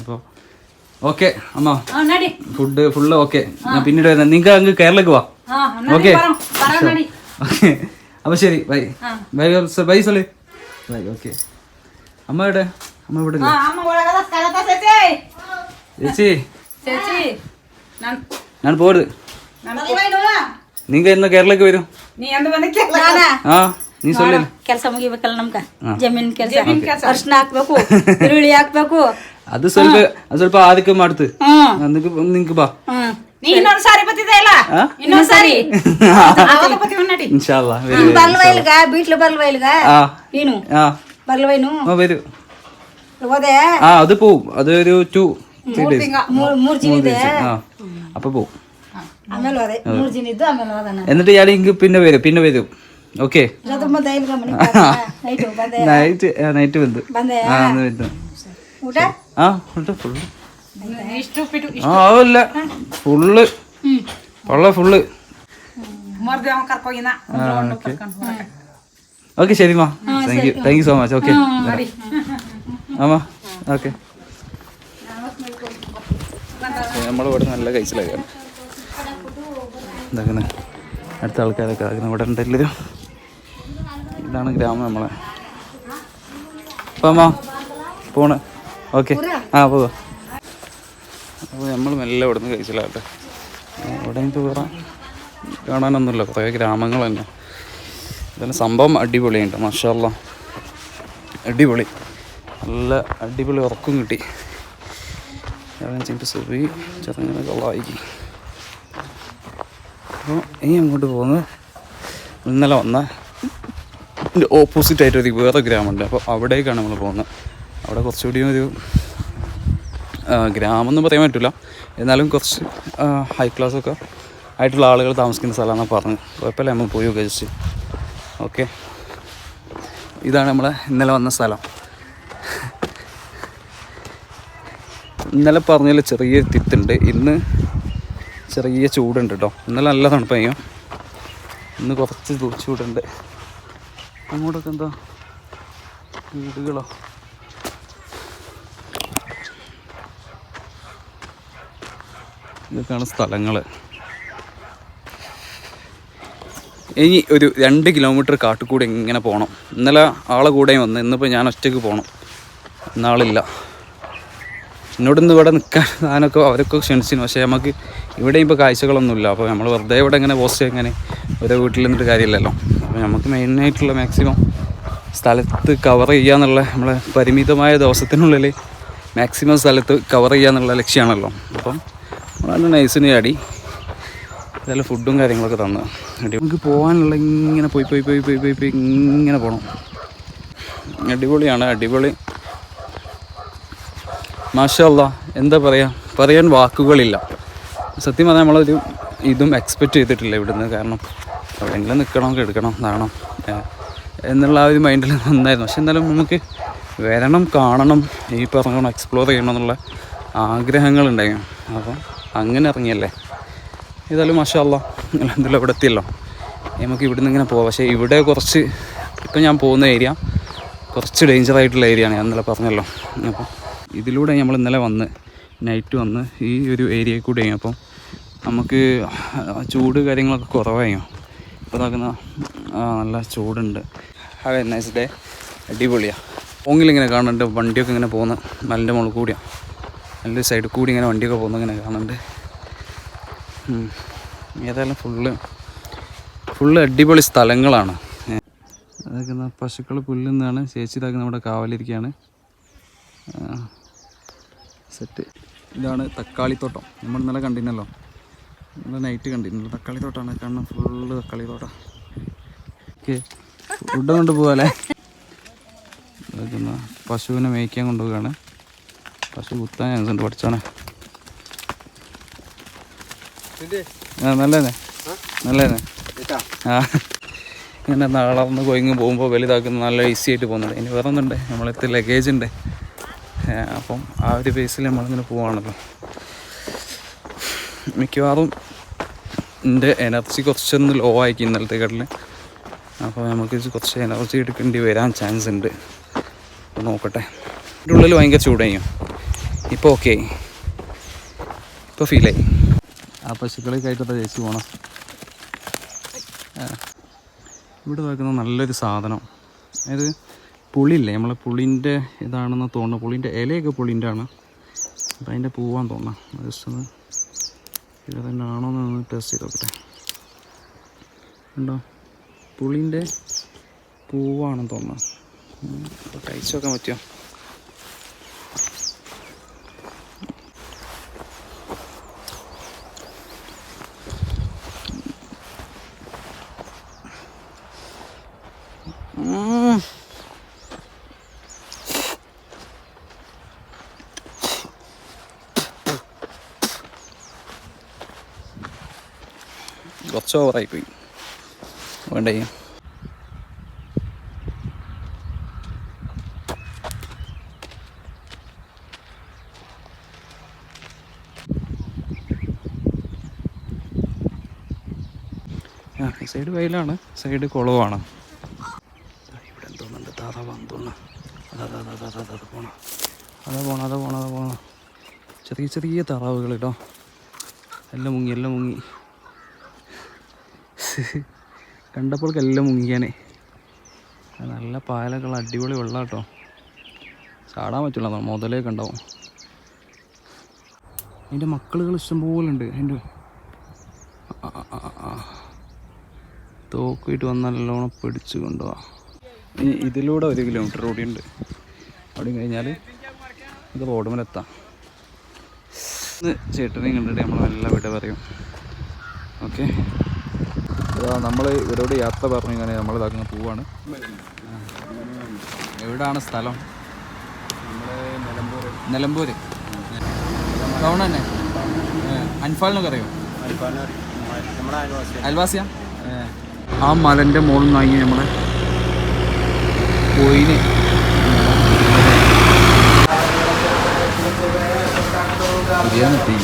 ഇപ്പോൾ ഓക്കെ അമ്മ. Food full okay. ഞാൻ പിന്നീട് വരുന്നത് നിങ്ങൾക്ക് അങ്ങ് കേരളക്ക് പോവാം ഓക്കെ. ഓക്കെ. അപ്പോൾ ശരി ബൈ. ബൈ ബൈ സോളി ബൈ ഓക്കെ. അമ്മ എവിടെ? അമ്മ ഇവിടെ ചേച്ചി. ഞാൻ പോരുത് നിങ്ങൾ എന്ന് കേരളಕ್ಕೆ വരും. ಹಾ ನೀ ಸೊಲ್ಲಿ ಕೆಲಸ ಮುಗಿಬೇಕಲ್ಲ ನಮ್ಗ ಜಮೀನ್ ಕೆಲಸ ಅರ್ಶನ ಹಾಕ್ಬೇಕು ಈರುಳ್ಳಿ ಹಾಕ್ಬೇಕು ಅದು ಸ್ವಲ್ಪ ಅದು ಸ್ವಲ್ಪ ಆದಕ್ಕೆ ಮಾಡ್ತು ಹ್ಮ್ ಅದಕ್ಕೆ ನಿಂಗೆ ಬಾ ಹ್ಮ್ ನೀ ಇನ್ನೊಂದ್ ಸಾರಿ ಬತ್ತಿದೆ ಇಲ್ಲ ಆ? ಇನ್ನೊಂದ್ ಸಾರಿ ಆವಾಗ ಬತ್ತೀವಿ ನಡಿ ಇನ್ಶಾಲ್ಲ ನೀನ್ ಬರ್ಲ್ವ ಇಲ್ಗ ಬೀಟ್ಲು ಬರ್ಲ್ವ ಇಲ್ಗ ആ ನೀನು ആ ಬರ್ಲ್ವೇನು ആ വരൂ ಹೋದೆ ആ അത് പോവും അത് ഒരു ടു ത്രീ ഡേയ്സ് ಮೂರ್ ಮೂರ್ ಜಿನ ಇದೆ ആ അപ്പൊ പോവും ಆಮೇಲೆ ಹೋದೆ ಮೂರ್ ಜಿನ ಇದ್ದು ಆಮೇಲೆ ಹೋದ ನಾನು എന്നിട്ട് ഞാൻ ഇങ്ങ് പിന്നെ വരും പിന്നെ വരും ഓക്കെ ತುಂಬ ದೈಲ್ಗ ಮನೆ ನೈಟು ಬಂದೆ നൈറ്റ് നൈറ്റ് വന്ന് ಬಂದೆ ആ അന്ന് വന്നു ಊಟ ഓക്കെ ശരി മാ. Thank you thank you so much okay ആമാ ഓക്കെ നമ്മളിവിടെ നല്ല കഴിച്ചിലായി ഇതാക്കുന്ന അടുത്ത ആൾക്കാരൊക്കെ ആകുന്ന ഇവിടെ ഉണ്ടല്ലോ. ഇതാണ് ഗ്രാമം നമ്മളെ. അപ്പം അമ്മ പോണേ. ഓക്കെ. ആ പോവാ. അപ്പോൾ നമ്മൾ മെല്ലെ ഇവിടെ നിന്ന് കഴിച്ചില്ലാട്ടെ ഇപ്പോൾ വേറെ കാണാനൊന്നുമില്ല. കുറേ ഗ്രാമങ്ങൾ തന്നെ ഇതെല്ലാം സംഭവം അടിപൊളിയുണ്ട്. മഷാല്ല. അടിപൊളി. നല്ല അടിപൊളി ഉറക്കം കിട്ടി. ചിമ്പ് സുബി ചെറുങ്ങനെ കൊള്ളായിരിക്കും അപ്പോൾ ഇനി അങ്ങോട്ട് പോകുന്നത് ഇന്നലെ വന്ന ഓപ്പോസിറ്റ് ആയിട്ട് ഒരു വേറെ ഗ്രാമമുണ്ട്. അപ്പോൾ അവിടേക്കാണ് നമ്മൾ പോകുന്നത്. അവിടെ കുറച്ചുകൂടി ഒരു ആ, ഗ്രാമം എന്ന് പറയാൻ പറ്റില്ല എന്നാലും കുറച്ച് ഹൈ ക്ലാസ് ഒക്കെ ആയിട്ടുള്ള ആളുകൾ താമസിക്കുന്ന സ്ഥലമാണെന്ന് പറഞ്ഞു കുഴപ്പമില്ല നമ്മൾ പോയി ഉപയോഗിച്ച് ഓക്കെ ഇതാണ് നമ്മളെ ഇന്നലെ വന്ന സ്ഥലം. ഇന്നലെ പറഞ്ഞതിൽ ചെറിയ തിത്തുണ്ട് ഇന്ന് ചെറിയ ചൂടുണ്ട് കേട്ടോ ഇന്നലെ നല്ല തണുപ്പയ്യോ ഇന്ന് കുറച്ച് ചൂടുണ്ട്. അങ്ങോട്ടൊക്കെ എന്താ? വീടുകളോ? ഇതൊക്കെയാണ് സ്ഥലങ്ങൾ ഇനി ഒരു രണ്ട് കിലോമീറ്റർ കാട്ടുകൂടെ ഇങ്ങനെ പോകണം ഇന്നലെ ആളെ കൂടെ വന്ന് ഇന്നിപ്പോൾ ഞാൻ ഒറ്റയ്ക്ക് പോകണം ഇന്നാളില്ല. എന്നോട് ഇന്ന് ഇവിടെ നിൽക്കാൻ ഞാനൊക്കെ അവരൊക്കെ ക്ഷണിച്ചിരുന്നു പക്ഷേ നമുക്ക് ഇവിടെ ഇപ്പോൾ കാഴ്ചകളൊന്നുമില്ല. അപ്പോൾ നമ്മൾ വെറുതെ ഇവിടെ ഇങ്ങനെ പോസ്റ്റ് ഇങ്ങനെ ഓരോ വീട്ടിൽ നിന്നിട്ട് കാര്യമില്ലല്ലോ. അപ്പോൾ നമുക്ക് മെയിനായിട്ടുള്ള മാക്സിമം സ്ഥലത്ത് കവർ ചെയ്യുക എന്നുള്ള നമ്മളെ പരിമിതമായ ദിവസത്തിനുള്ളിൽ മാക്സിമം സ്ഥലത്ത് കവർ ചെയ്യുക എന്നുള്ള ലക്ഷ്യമാണല്ലോ അപ്പം നമ്മളാണ് നൈസിന് ചാടി നല്ല ഫുഡും കാര്യങ്ങളൊക്കെ തന്നു. നമുക്ക് പോകാനുള്ള ഇങ്ങനെ പോയി പോയി പോയി പോയി പോയി പോയി ഇങ്ങനെ പോകണം അടിപൊളിയാണ് അടിപൊളി. മാഷല്ല എന്താ പറയുക പറയാൻ വാക്കുകളില്ല. സത്യം പറഞ്ഞാൽ നമ്മളൊരു ഇതും എക്സ്പെക്റ്റ് ചെയ്തിട്ടില്ല ഇവിടുന്ന്. കാരണം എവിടെയെങ്കിലും നിൽക്കണം എടുക്കണം നാണം. എന്നുള്ള ആ ഒരു മൈൻഡിൽ നന്നായിരുന്നു. പക്ഷെ എന്തായാലും നമുക്ക് വരണം കാണണം ഈ പറഞ്ഞ എക്സ്പ്ലോർ ചെയ്യണം എന്നുള്ള ആഗ്രഹങ്ങളുണ്ടായിരുന്നു അപ്പം അങ്ങനെ ഇറങ്ങിയല്ലേ? ഏതായാലും മാഷല്ല എന്തെങ്കിലും ഇവിടെ എത്തിയല്ലോ. നമുക്ക് ഇവിടുന്ന് ഇങ്ങനെ പോവാം. പക്ഷേ ഇവിടെ കുറച്ച് ഇപ്പം ഞാൻ പോകുന്ന ഏരിയ കുറച്ച് ഡേഞ്ചർ ആയിട്ടുള്ള ഏരിയ ആണ്. ഞാൻ ഇന്നലെ പറഞ്ഞല്ലോ. അപ്പം ഇതിലൂടെ നമ്മൾ ഇന്നലെ വന്ന് നൈറ്റ് വന്ന് ഈ ഒരു ഏരിയയിൽ കൂടെ അപ്പം നമുക്ക് ചൂട് കാര്യങ്ങളൊക്കെ കുറവായോ. ഇപ്പോൾ നോക്കുന്ന നല്ല ചൂടുണ്ട്. ഹാവ് എ നൈസ് ഡേ അടിപൊളിയാണ് ഓങ്ങിലിങ്ങനെ കാണുന്നുണ്ട്. വണ്ടിയൊക്കെ ഇങ്ങനെ പോകുന്ന. മലിന്റെ മുകളിൽ കൂടിയാണ് നല്ല സൈഡിൽ കൂടി ഇങ്ങനെ വണ്ടിയൊക്കെ പോകുന്ന ഇങ്ങനെ കാണുന്നുണ്ട്. ഏതായാലും ഫുള്ള് ഫുള്ള് അടിപൊളി സ്ഥലങ്ങളാണ്. അതൊക്കെ പശുക്കൾ പുല്ലുന്നതാണ് ചേച്ചി ഇതാക്കി നമ്മുടെ കാവലിരിക്കുകയാണ് സെറ്റ് ഇതാണ് തക്കാളിത്തോട്ടം നമ്മൾ ഇന്നലെ കണ്ടിരുന്നല്ലോ. നമ്മൾ നൈറ്റ് കണ്ടിരുന്നല്ലോ. തക്കാളിത്തോട്ടമാണ് കാണുന്നത്. Full തക്കാളിത്തോട്ടം okay. ഫുഡ് കൊണ്ട് പോകാല്ലേ പശുവിനെ മേയ്ക്കാൻ കൊണ്ടുപോവുകയാണ്. പശു കുത്താൻ ചാൻസ് ഉണ്ട് പഠിച്ചോണേ ആ നല്ലതന്നെ. നല്ലതന്നെ. ആ. ഇങ്ങനെ നാളന്ന് കൊയിങ്ങ് പോകുമ്പോൾ വലുതാക്കുന്ന നല്ല ഈസി ആയിട്ട് പോകുന്നുണ്ട്. ഇനി വേറെ ഒന്നുണ്ട് നമ്മളെത്തി ലഗേജ് ഉണ്ട്. അപ്പം ആ ഒരു ബേസിൽ നമ്മളിങ്ങനെ പോവാണല്ലോ. മിക്കവാറും എന്റെ എനർജി കുറച്ചൊന്ന് ലോ ആയിരിക്കും ഇന്നലത്തെ കടലിൽ അപ്പോൾ നമുക്ക് കുറച്ച് എനർജി എടുക്കേണ്ടി വരാൻ ചാൻസ് ഉണ്ട്. നോക്കട്ടെ. ഇതിന്റെ ഉള്ളിൽ ഭയങ്കര ചൂടായിരിക്കും ഇപ്പോൾ ഓക്കെ ഇപ്പോൾ ഫീലായി ആ പശുക്കളെ കയറ്റത്തെ ചേച്ചി പോണം. ഇവിടെ വെക്കുന്ന നല്ലൊരു സാധനം. അതായത് പുളിയില്ലേ? നമ്മളെ പുളിന്റെ ഇതാണെന്ന് തോന്നുന്നു. പുളിന്റെ ഇലയൊക്കെ പുളിന്റെ ആണ് അപ്പം അതിന്റെ പൂവാൻ തോന്നാം ജസ്റ്റ് ഒന്ന് ഇത് തന്നെ ആണോ എന്ന് ടെസ്റ്റ് ചെയ്ത് നോക്കട്ടെ. ഉണ്ടോ പുളിന്റെ പൂവാണെന്ന് അപ്പോൾ കഴിച്ചു നോക്കാൻ പറ്റുമോ? കുറച്ച് ഓവറായി പോയി വേണ്ടേ സൈഡ് വയലാണ് സൈഡ് കുളവാണ് ഇവിടെ എന്തോന്നുണ്ട് താറാവാന്ന് തോന്നുന്നു അതാ അതാ അതാ അതാ അതാ പോണം അതാ പോണം അതാ പോണം അതാ പോണം. ചെറിയ ചെറിയ താറാവുകൾ കേട്ടോ എല്ലാം മുങ്ങി എല്ലാം മുങ്ങി. കണ്ടപ്പോൾ എല്ലാം മുങ്ങിയാനേ. അത് നല്ല പാലകൾ അടിപൊളി വെള്ളം കേട്ടോ ചാടാൻ പറ്റില്ല മുതലേക്ക് ഉണ്ടാവും. അതിന്റെ മക്കളുകൾ ഇഷ്ടംപോലെ ഉണ്ട്. അതിന്റെ തോക്കിട്ട് വന്നാൽ നല്ലോണം പിടിച്ചു കൊണ്ടുപോവാ ഇനി ഇതിലൂടെ ഒരു കിലോമീറ്റർ ഓടിയുണ്ട് അവിടെ കഴിഞ്ഞാൽ ഇത് റോഡുമലെത്താം ഇന്ന് ചേട്ടനെയും കണ്ടിട്ട് നമ്മൾ നല്ല വിട പറയും. ഓക്കെ നമ്മൾ ഇവരോട് യാത്ര പറഞ്ഞു ഇങ്ങനെ നമ്മൾ ഇതാക്കുന്ന പോവാണ്. എവിടാണ് സ്ഥലം? നിലമ്പൂർ ടൗൺ തന്നെ. അൻഫാലിനൊക്കെ അറിയോ? അൽവാസിയ ആ മലന്റെ മുകളിൽ നിന്നായി നമ്മളെ കോയിന് ബിരിയാണി എത്തി.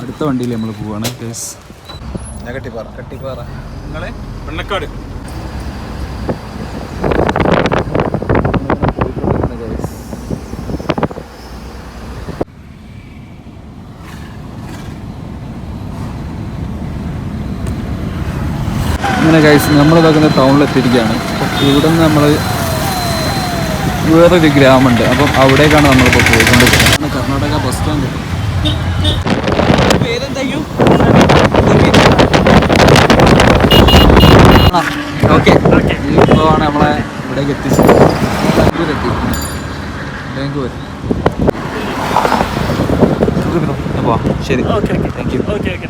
അടുത്ത വണ്ടിയിൽ നമ്മൾ പോവാണ് കേസ് കട്ടിപ്പാറ. കട്ടിപ്പാറ. നിങ്ങളെ വെണ്ണക്കാട് അങ്ങനെ കഴിച്ച് നമ്മൾ എത്തിയിരിക്കുകയാണ് അപ്പം ഇവിടെ നിന്ന് നമ്മൾ വേറൊരു ഗ്രാമമുണ്ട്. അപ്പം അവിടേക്കാണ് നമ്മളിപ്പോൾ പോയിക്കൊണ്ട് കർണാടക ബസ് സ്റ്റാൻഡ്. ഓക്കെ. ഇപ്പോൾ ആണ് നമ്മളെ ഇവിടേക്ക് എത്തിച്ചത്. ബാംഗ്ലൂർ എത്തി. ബാംഗ്ലൂർ അപ്പോൾ ശരി. Thank you okay okay.